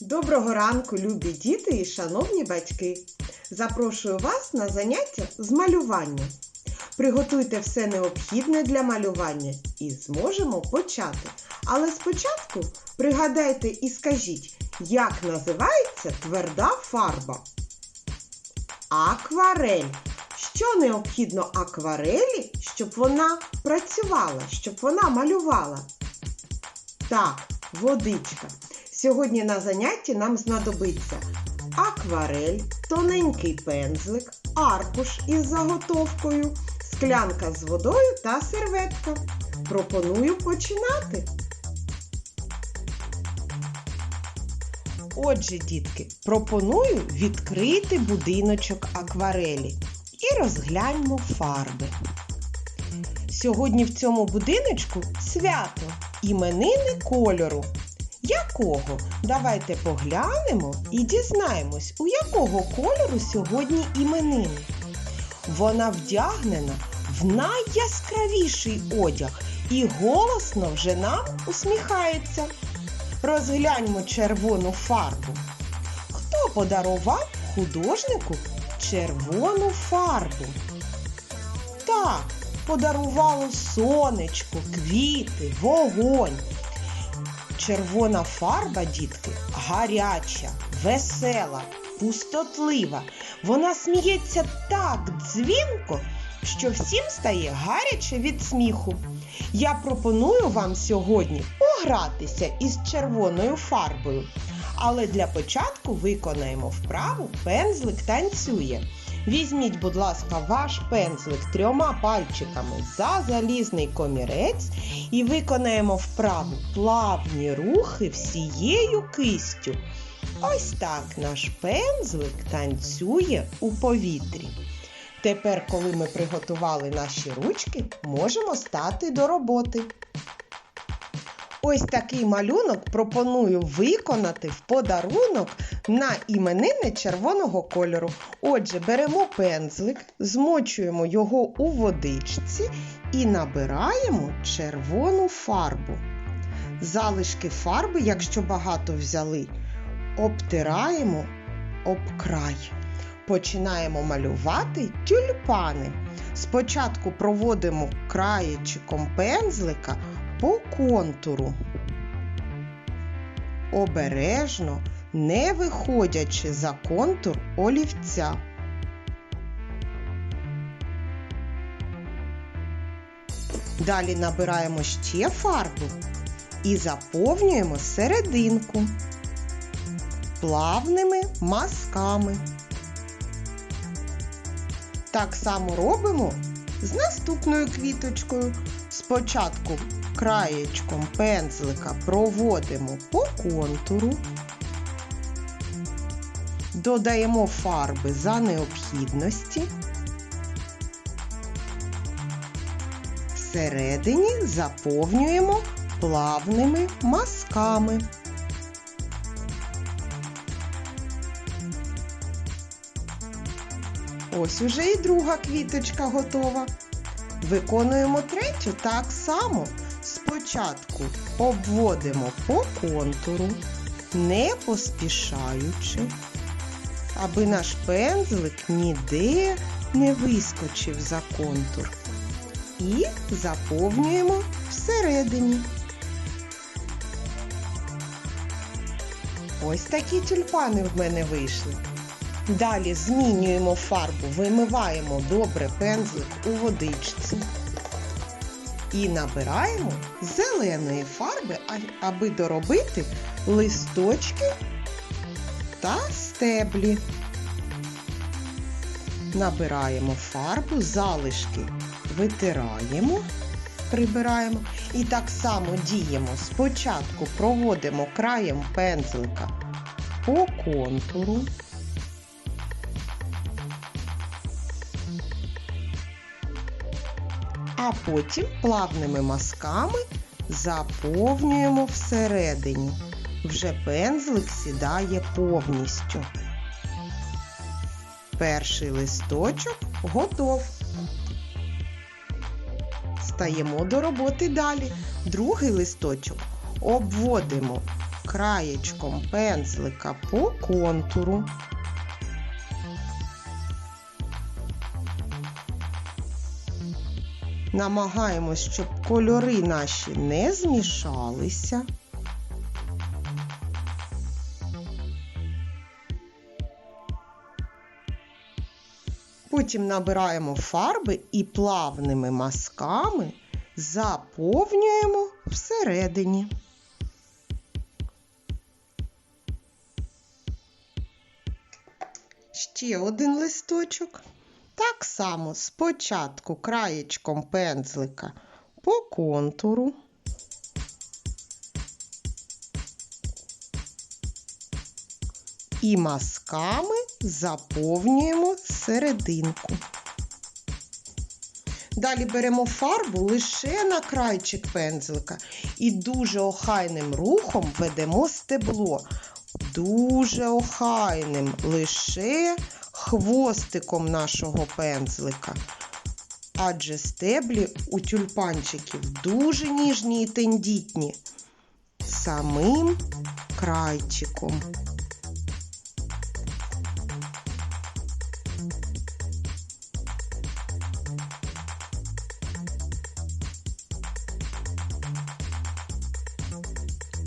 Доброго ранку, любі діти і шановні батьки! Запрошую вас на заняття з малювання. Приготуйте все необхідне для малювання і зможемо почати. Але спочатку пригадайте і скажіть, як називається тверда фарба. Акварель. Що необхідно акварелі, щоб вона працювала, щоб вона малювала? Так, водичка. Сьогодні на занятті нам знадобиться акварель, тоненький пензлик, аркуш із заготовкою, склянка з водою та серветка. Пропоную починати. Отже, дітки, пропоную відкрити будиночок акварелі і розгляньмо фарби. Сьогодні в цьому будиночку свято іменини кольору. Якого? Давайте поглянемо і дізнаємось, у якого кольору сьогодні іменини. Вона вдягнена в найяскравіший одяг і голосно вже нам усміхається. Розгляньмо червону фарбу. Хто подарував художнику червону фарбу? Так, подарувало сонечко, квіти, вогонь. Червона фарба, дітки, гаряча, весела, пустотлива. Вона сміється так дзвінко, що всім стає гаряче від сміху. Я пропоную вам сьогодні погратися із червоною фарбою. Але для початку виконаємо вправу пензлик танцює. Візьміть, будь ласка, ваш пензлик трьома пальчиками за залізний комірець і виконаємо вправу плавні рухи всією кистю. Ось так наш пензлик танцює у повітрі. Тепер, коли ми приготували наші ручки, можемо стати до роботи. Ось такий малюнок пропоную виконати в подарунок на іменини червоного кольору. Отже, беремо пензлик, змочуємо його у водичці і набираємо червону фарбу. Залишки фарби, якщо багато взяли, обтираємо об край. Починаємо малювати тюльпани. Спочатку проводимо краєчиком пензлика по контуру. Обережно, не виходячи за контур олівця. Далі набираємо ще фарбу і заповнюємо серединку плавними мазками. Так само робимо з наступною квіточкою. Спочатку краєчком пензлика проводимо по контуру, додаємо фарби за необхідності. Всередині заповнюємо плавними мазками. Ось уже і друга квіточка готова. Виконуємо третю так само. Спочатку обводимо по контуру, не поспішаючи, аби наш пензлик ніде не вискочив за контур. І заповнюємо всередині. Ось такі тюльпани в мене вийшли. Далі змінюємо фарбу, вимиваємо добре пензлик у водичці і набираємо зеленої фарби, аби доробити листочки та стеблі. Набираємо фарбу, залишки витираємо, прибираємо і так само діємо. Спочатку проводимо краєм пензлика по контуру. А потім плавними мазками заповнюємо всередині. Вже пензлик сідає повністю. Перший листочок готов. Стаємо до роботи далі. Другий листочок обводимо краєчком пензлика по контуру. Намагаємось, щоб кольори наші не змішалися. Потім набираємо фарби і плавними мазками заповнюємо всередині. Ще один листочок. Так само спочатку краєчком пензлика по контуру. І мазками заповнюємо серединку. Далі беремо фарбу лише на крайчик пензлика і дуже охайним рухом ведемо стебло. Дуже охайним, лише хвостиком нашого пензлика. Адже стеблі у тюльпанчиків дуже ніжні і тендітні. Самим крайчиком.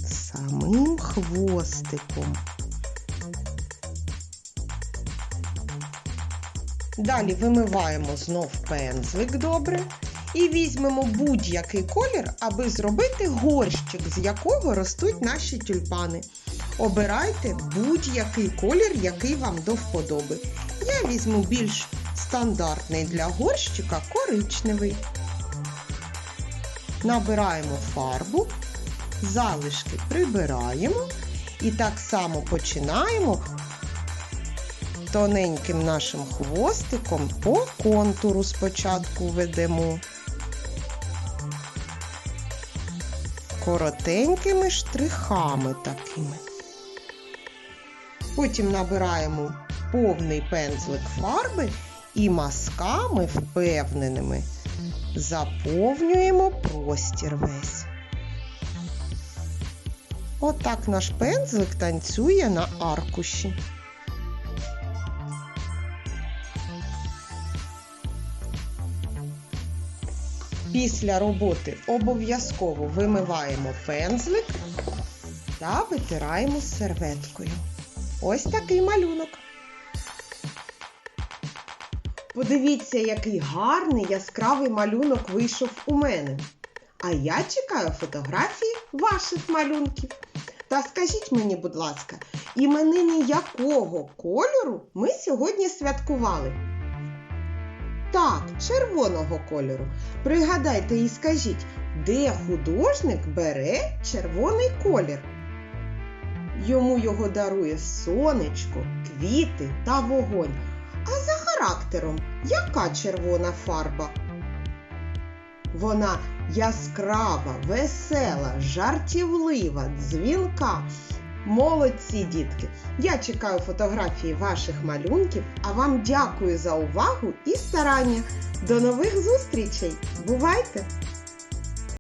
самим хвостиком. Далі вимиваємо знов пензлик добре і візьмемо будь-який колір, аби зробити горщик, з якого ростуть наші тюльпани. Обирайте будь-який колір, який вам до вподоби. Я візьму більш стандартний для горщика коричневий. Набираємо фарбу залишки прибираємо і так само починаємо тоненьким нашим хвостиком по контуру спочатку ведемо. Коротенькими штрихами такими. Потім набираємо повний пензлик фарби і мазками впевненими заповнюємо простір весь. Отак наш пензлик танцює на аркуші. Після роботи обов'язково вимиваємо пензлик та витираємо серветкою. Ось такий малюнок. Подивіться, який гарний яскравий малюнок вийшов у мене. А я чекаю фотографії ваших малюнків. Та скажіть мені, будь ласка, іменини якого кольору ми сьогодні святкували? Так, червоного кольору. Пригадайте і скажіть, де художник бере червоний колір? Йому його дарує сонечко, квіти та вогонь. А за характером яка червона фарба? Вона яскрава, весела, жартівлива, дзвінка. Молодці, дітки! Я чекаю фотографії ваших малюнків, а вам дякую за увагу і старання. До нових зустрічей! Бувайте!